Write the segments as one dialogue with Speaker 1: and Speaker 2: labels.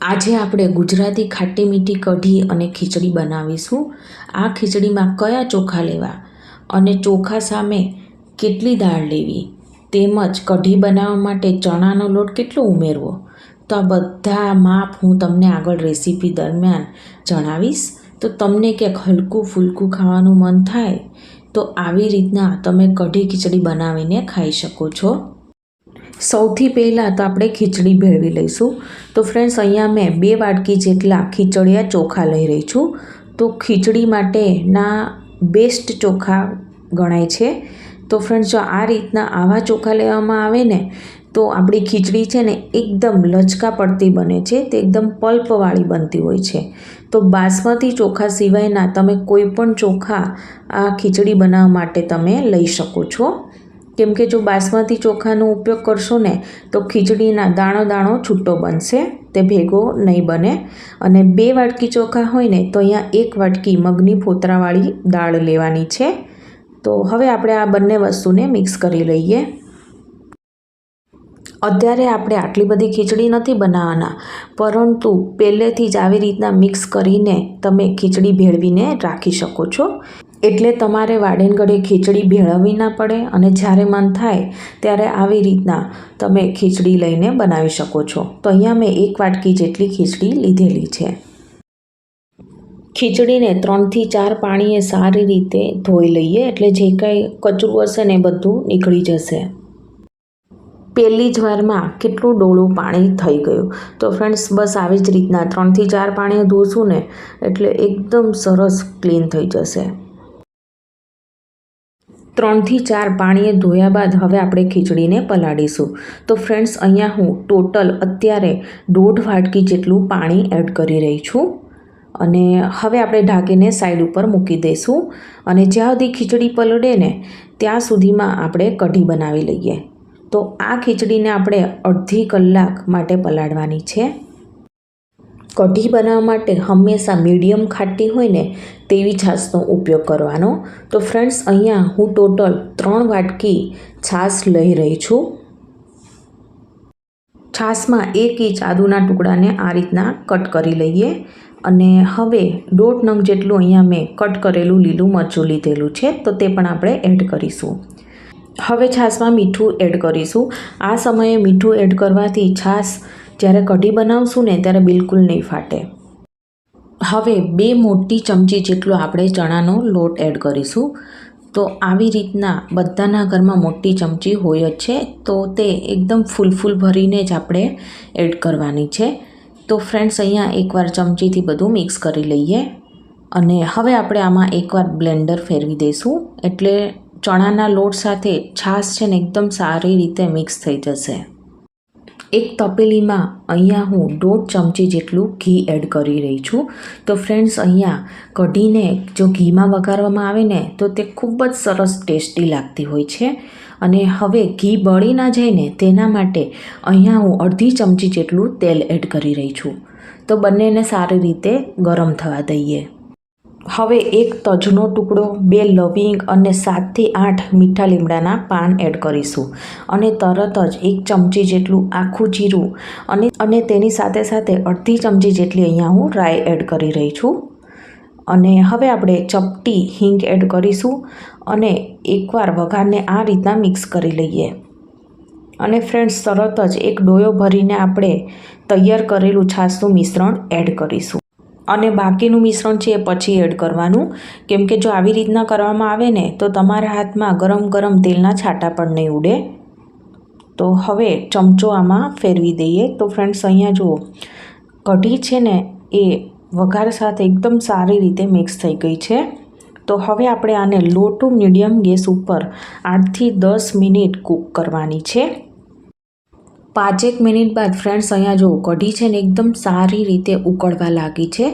Speaker 1: આજે આપણે ગુજરાતી ખાટી મીઠી કઢી અને ખીચડી બનાવીશું. આ ખીચડીમાં કયા ચોખા લેવા અને ચોખા સામે કેટલી દાળ લેવી તેમજ કઢી બનાવવા માટે ચણાનો લોટ કેટલો ઉમેરવો તો આ બધા માપ હું તમને આગળ રેસીપી દરમિયાન જણાવીશ. તો તમને ક્યાંક હલકું ફૂલકું ખાવાનું મન થાય તો આવી રીતના તમે કઢી ખીચડી બનાવીને ખાઈ શકો છો. સૌથી પહેલાં તો આપણે ખીચડી ભેળવી લઈશું. તો ફ્રેન્ડ્સ અહીંયા મેં બે વાટકી જેટલા ખીચડિયા ચોખા લઈ રહી છું. તો ખીચડી માટેના બેસ્ટ ચોખા ગણાય છે. તો ફ્રેન્ડ્સ જો આ રીતના આવા ચોખા લેવામાં આવે ને, તો આપણી ખીચડી છે ને એકદમ લચકા પડતી બને છે. તે એકદમ પલ્પવાળી બનતી હોય છે. તો બાસમતી ચોખા સિવાયના તમે કોઈ પણ ચોખા આ ખીચડી બનાવવા માટે તમે લઈ શકો છો. કેમ કે જો બાસમતી ચોખાનો ઉપયોગ કરશો ને, તો ખીચડીના દાણો દાણો છૂટો બનશે, તે ભેગો નહીં બને. અને બે વાટકી ચોખા હોય ને, તો અહીંયા એક વાટકી મગની ફોતરાવાળી દાળ લેવાની છે. તો હવે આપણે આ બંને વસ્તુને મિક્સ કરી લઈએ. અત્યારે આપણે આટલી બધી ખીચડી નથી બનાવવાના, પરંતુ પહેલેથી જ આવી રીતના મિક્સ કરીને તમે ખીચડી ભેળવીને રાખી શકો છો. એટલે તમારે વાડેન ઘડે ખીચડી ભેળવવી ના પડે અને જ્યારે મન થાય ત્યારે આવી રીતના તમે ખીચડી લઈને બનાવી શકો છો. તો અહીંયા મેં એક વાટકી જેટલી ખીચડી લીધેલી છે. ખીચડીને ત્રણથી ચાર પાણીએ સારી રીતે ધોઈ લઈએ એટલે જે કાંઈ કચરું હશે ને બધું નીકળી જશે. પહેલી જ વારમાં કેટલું ડોળું પાણી થઈ ગયું. તો ફ્રેન્ડ્સ બસ આવી જ રીતના ત્રણથી ચાર પાણી ધોશું ને એટલે એકદમ સરસ ક્લીન થઈ જશે. ત્રણથી ચાર પાણીએ ધોયા બાદ હવે આપણે ખીચડીને પલાળીશું. તો ફ્રેન્ડ્સ અહીંયા હું ટોટલ અત્યારે દોઢ વાટકી જેટલું પાણી એડ કરી રહી છું. અને હવે આપણે ઢાંકીને સાઈડ ઉપર મૂકી દઈશું. અને જ્યાં સુધી ખીચડી પલળે ને, ત્યાં સુધીમાં આપણે કઢી બનાવી લઈએ. તો આ ખીચડીને આપણે અડધી કલાક માટે પલાળવાની છે. કઢી બનાવવા માટે હંમેશા મીડિયમ ખાટી હોય ને તેવી છાશનો ઉપયોગ કરવાનો. તો ફ્રેન્ડ્સ, અહીંયા હું ટોટલ ત્રણ વાટકી છાશ લઈ રહી છું. છાશમાં એક ઇંચ આદુના ટુકડાને આ રીતના કટ કરી લઈએ અને હવે દોઢ નંગ જેટલું અહીંયા મેં કટ કરેલું લીલું મરચું લીધેલું છે, તો તે પણ આપણે એડ કરીશું. હવે છાશમાં મીઠું એડ કરીશું. આ સમયે મીઠું એડ કરવાથી છાશ જ્યારે કઢી બનાવશું ને ત્યારે બિલકુલ નહીં ફાટે. હવે બે મોટી ચમચી જેટલો આપણે ચણાનો લોટ એડ કરીશું. તો આવી રીતના બધાના ઘરમાં મોટી ચમચી હોય જ છે. તો તે એકદમ ફૂલ ફૂલ ભરીને જ આપણે એડ કરવાની છે. તો ફ્રેન્ડ્સ, અહીંયા એકવાર ચમચીથી બધું મિક્સ કરી લઈએ. અને હવે આપણે આમાં એકવાર બ્લેન્ડર ફેરવી દઈશું. એટલે ચણાના લોટ સાથે છાશ છે ને એકદમ સારી રીતે મિક્સ થઈ જશે. એક તપેલીમાં અહીંયા હું દોઢ ચમચી જેટલું ઘી એડ કરી રહી છું. તો ફ્રેન્ડ્સ, અહીંયા કઢીને જો ઘીમાં વઘારવામાં આવે ને, તો તે ખૂબ જ સરસ ટેસ્ટી લાગતી હોય છે. અને હવે ઘી બળી ના જાય ને, તેના માટે અહીંયા હું અડધી ચમચી જેટલું તેલ એડ કરી રહી છું. તો બંનેને સારી રીતે ગરમ થવા દઈએ. હવે એક તજનો ટુકડો, બે લવિંગ અને સાતથી આઠ મીઠા લીમડાના પાન એડ કરીશું. અને તરત જ એક ચમચી જેટલું આખું જીરું અને અને તેની સાથે સાથે અડધી ચમચી જેટલી અહીંયા હું રાઈ એડ કરી રહી છું. અને હવે આપણે ચપટી હિંગ એડ કરીશું અને એકવાર વઘારને આ રીતના મિક્સ કરી લઈએ. અને ફ્રેન્ડ્સ, તરત જ એક ડોયો ભરીને આપણે તૈયાર કરેલું છાશનું મિશ્રણ એડ કરીશું. અને બાકીનું મિશ્રણ છે એ પછી એડ કરવાનું. કેમ કે જો આવી રીતના કરવામાં આવે ને, તો તમારા હાથમાં ગરમ ગરમ તેલના છાંટા પણ નહીં ઉડે. તો હવે ચમચો આમાં ફેરવી દઈએ. તો ફ્રેન્ડ્સ અહીંયા જુઓ. કઢી છે ને, એ વઘાર સાથે એકદમ સારી રીતે મિક્સ થઈ ગઈ છે. તો હવે આપણે આને લો ટુ મીડિયમ ગેસ ઉપર આઠથી દસ મિનિટ કૂક કરવાની છે. પાંચેક મિનિટ બાદ ફ્રેન્ડ્સ અહીંયા જો કઢી છે ને એકદમ સારી રીતે ઉકળવા લાગી છે.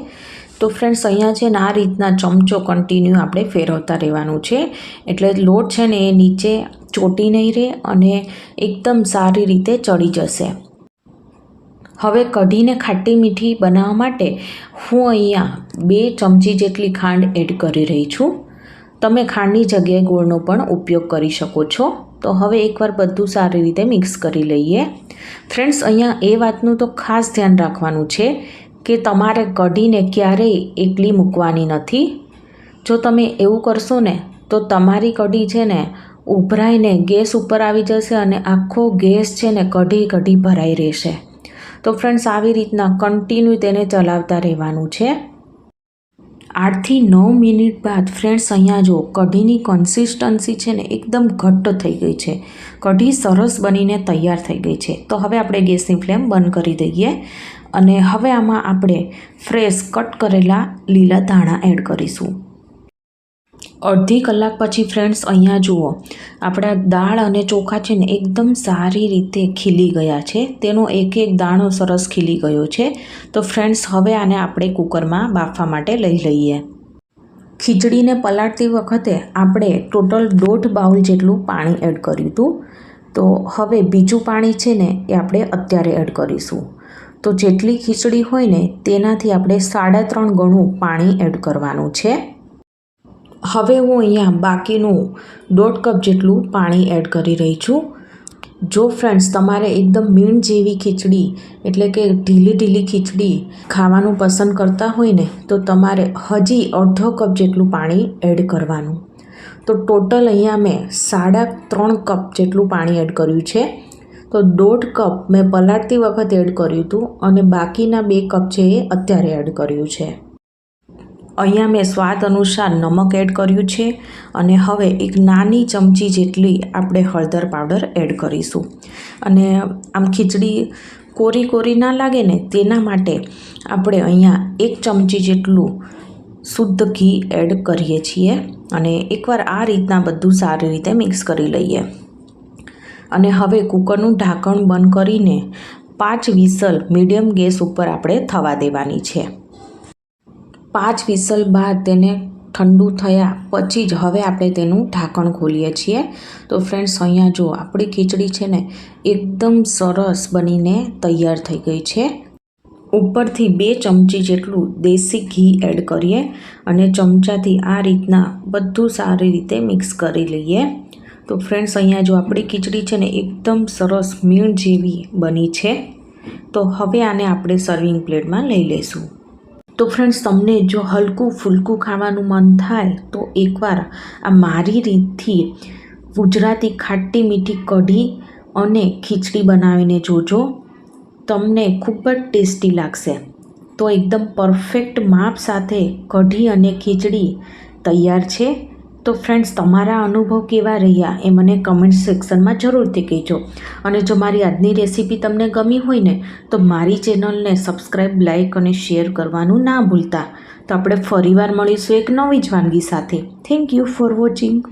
Speaker 1: તો ફ્રેન્ડ્સ અહીંયા છે ને આ રીતના ચમચો કન્ટિન્યુ આપણે ફેરવતા રહેવાનું છે. એટલે લોટ છે ને એ નીચે ચોટી નહીં રહે અને એકદમ સારી રીતે ચડી જશે. હવે કઢીને ખાટી મીઠી બનાવવા માટે હું અહીંયા બે ચમચી જેટલી ખાંડ એડ કરી રહી છું. તમે ખાંડની જગ્યાએ ગોળનો પણ ઉપયોગ કરી શકો છો. તો હવે એકવાર બધું સારી રીતે મિક્સ કરી લઈએ. ફ્રેન્ડ્સ અહીંયા એ વાતનું તો ખાસ ધ્યાન રાખવાનું છે કે તમારે કઢીને ક્યારેય એકલી મૂકવાની નથી. જો તમે એવું કરશો ને, તો તમારી કઢી છે ને ઉભરાઈને ગેસ ઉપર આવી જશે અને આખો ગેસ છે ને કઢી કઢી ભરાઈ રહેશે. તો ફ્રેન્ડ્સ આવી રીતના કન્ટિન્યુ તેને ચલાવતા રહેવાનું છે. આઠથી નવ મિનિટ બાદ ફ્રેન્ડ્સ અહીંયા જો, કઢીની કન્સિસ્ટન્સી છે ને એકદમ ઘટ્ટ થઈ ગઈ છે. કઢી સરસ બનીને તૈયાર થઈ ગઈ છે. તો હવે આપણે ગેસની ફ્લેમ બંધ કરી દઈએ અને હવે આમાં આપણે ફ્રેશ કટ કરેલા લીલા ધાણા એડ કરીશું. અડધી કલાક પછી ફ્રેન્ડ્સ અહીંયા જુઓ. આપણા દાળ અને ચોખા છે ને એકદમ સારી રીતે ખીલી ગયા છે. તેનો એક એક દાણો સરસ ખીલી ગયો છે. તો ફ્રેન્ડ્સ હવે આને આપણે કુકરમાં બાફવા માટે લઈ લઈએ. ખીચડીને પલાળતી વખતે આપણે ટોટલ દોઢ બાઉલ જેટલું પાણી એડ કર્યું હતું. તો હવે બીજું પાણી છે ને એ આપણે અત્યારે એડ કરીશું. તો જેટલી ખીચડી હોય ને તેનાથી આપણે સાડા ત્રણ ગણું પાણી એડ કરવાનું છે. હવે હું અહીંયા બાકીનું દોઢ કપ જેટલું પાણી એડ કરી રહી છું. જો ફ્રેન્ડ્સ તમારે એકદમ મીણ જેવી ખીચડી, એટલે કે ઢીલી ઢીલી ખીચડી ખાવાનું પસંદ કરતા હોય ને, તો તમારે હજી અડધો કપ જેટલું પાણી એડ કરવાનું. તો ટોટલ અહીંયા મેં સાડા ત્રણ કપ જેટલું પાણી એડ કર્યું છે. તો દોઢ કપ મેં પલાળતી વખત એડ કર્યું હતું અને બાકીના બે કપ છે એ અત્યારે એડ કર્યું છે. અહીંયા મેં સ્વાદ અનુસાર નમક એડ કર્યું છે અને હવે એક નાની ચમચી જેટલી આપણે હળદર પાવડર એડ કરીશું. અને આમ ખીચડી કોરી કોરી ના લાગે ને તેના માટે આપણે અહીંયા એક ચમચી જેટલું શુદ્ધ ઘી એડ કરીએ છીએ અને એકવાર આ રીતના બધું સારી રીતે મિક્સ કરી લઈએ. અને હવે કૂકરનું ઢાંકણ બંધ કરીને પાંચ વિસલ મીડિયમ ગેસ ઉપર આપણે થવા દેવાની છે. પાંચ વિસલ બાદ તેને ઠંડુ થયા પછી જ હવે આપણે તેનું ઢાંકણ ખોલીએ છીએ. તો ફ્રેન્ડ્સ અહીંયા જો આપણી ખીચડી છે ને, એકદમ સરસ બનીને તૈયાર થઈ ગઈ છે. ઉપરથી બે ચમચી જેટલું દેશી ઘી એડ કરીએ અને ચમચાથી આ રીતના બધું સારી રીતે મિક્સ કરી લઈએ. તો ફ્રેન્ડ્સ અહીંયા જો આપણી ખીચડી છે ને, એકદમ સરસ મીણ જેવી બની છે. તો હવે આને આપણે સર્વિંગ પ્લેટમાં લઈ લઈશું. તો ફ્રેન્ડ્સ તમને જો હલકું ફૂલકું ખાવાનું મન થાય, તો એકવાર આ મારી રીતથી ગુજરાતી ખાટી મીઠી કઢી અને ખીચડી બનાવીને જોજો. તમને ખૂબ જ ટેસ્ટી લાગશે. તો એકદમ પરફેક્ટ માપ સાથે કઢી અને ખીચડી તૈયાર છે. તો ફ્રેન્ડ્સ તમારા અનુભવ કેવા રહ્યા એ મને કમેન્ટ સેક્શનમાં જરૂરથી કહેજો. અને જો મારી આજની રેસીપી તમને ગમી હોય ને તો મારી ચેનલને સબસ્ક્રાઈબ લાઇક અને શેર કરવાનું ના ભૂલતા. તો આપણે ફરીવાર મળીશું એક નવી જ વાનગી સાથે. Thank you for watching